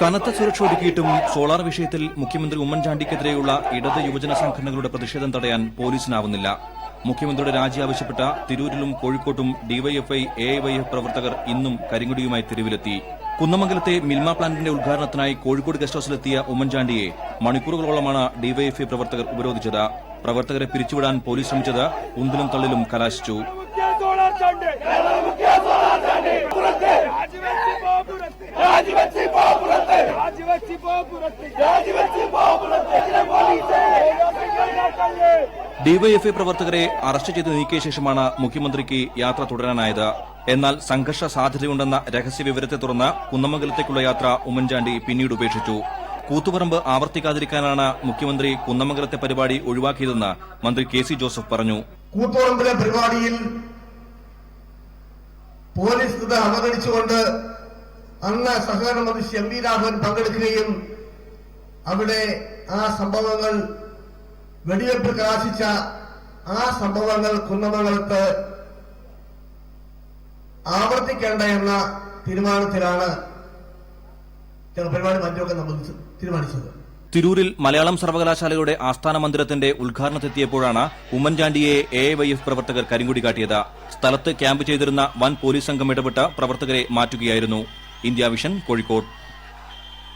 കനത്ത സുരക്ഷ ഒരുക്കിയിട്ടും സോളാർ വിഷയത്തിൽ മുഖ്യമന്ത്രി ഉമ്മൻചാണ്ടിക്കെതിരെയുള്ള ഇടത് യുവജന സംഘടനകളുടെ പ്രതിഷേധം തടയാൻ പോലീസിനാവുന്നില്ല. മുഖ്യമന്ത്രിയുടെ രാജി ആവശ്യപ്പെട്ട തിരൂരിലും കോഴിക്കോട്ടും ഡിവൈഎഫ്ഐ എഐവൈഎഫ് പ്രവർത്തകർ ഇന്നും കരിങ്കുടിയുമായി തെരുവിലെത്തി. കുന്നമംഗലത്തെ മിൽമ പ്ലാന്റിന്റെ ഉദ്ഘാടനത്തിനായി കോഴിക്കോട് ഗസ്റ്റ് ഹൌസിലെത്തിയ ഉമ്മൻചാണ്ടിയെ മണിക്കൂറുകളോളമാണ് ഡിവൈഎഫ്ഐ പ്രവർത്തകർ ഉപരോധിച്ചത്. പ്രവർത്തകരെ പിരിച്ചുവിടാൻ പോലീസ് ശ്രമിച്ചത് ഉന്തിലും തള്ളിലും കലാശിച്ചു. രാജിവെച്ച് പോ രാജിവെച്ച് ഡിവൈഎഫ്ഐ പ്രവർത്തകരെ അറസ്റ്റ് ചെയ്ത് നീക്കിയ ശേഷമാണ് മുഖ്യമന്ത്രിക്ക് യാത്ര തുടരാനായത്. എന്നാൽ സംഘർഷ സാധ്യതയുണ്ടെന്ന രഹസ്യ വിവരത്തെ തുടർന്ന് കുന്നമംഗലത്തേക്കുള്ള യാത്ര ഉമ്മൻചാണ്ടി പിന്നീട് ഉപേക്ഷിച്ചു. കൂത്തുപറമ്പ് ആവർത്തിക്കാതിരിക്കാനാണ് മുഖ്യമന്ത്രി കുന്നമംഗലത്തെ പരിപാടി ഒഴിവാക്കിയതെന്ന് മന്ത്രി കെ സി ജോസഫ് പറഞ്ഞു. കൂത്തുപറമ്പിലെ പരിപാടിയിൽ പോലീസ് അവഗണിച്ചുകൊണ്ട് അന്ന് സഹകരണ മന്ത്രി എം വി രാഘവൻ പങ്കെടുക്കുകയും അവിടെ ആ സംഭവങ്ങൾ വെടിവെപ്പ് കലാശിച്ച ആ സംഭവങ്ങൾ കുന്നമംഗലത്ത് ആവർത്തിക്കേണ്ട എന്ന തീരുമാനത്തിലാണ് പരിപാടി മറ്റൊക്കെ നമ്മൾ തീരുമാനിച്ചത്. തിരൂരിൽ മലയാളം സർവകലാശാലയുടെ ആസ്ഥാന മന്ദിരത്തിന്റെ ഉദ്ഘാടനത്തെത്തിയപ്പോഴാണ് ഉമ്മൻചാണ്ടിയെ എ വൈ എഫ് പ്രവർത്തകർ കരിങ്കുടി കാട്ടിയത്. സ്ഥലത്ത് ക്യാമ്പ് ചെയ്തിരുന്ന വൻ പോലീസ് സംഘം ഇടപെട്ട് പ്രവർത്തകരെ മാറ്റുകയായിരുന്നു. India vision Kozhikode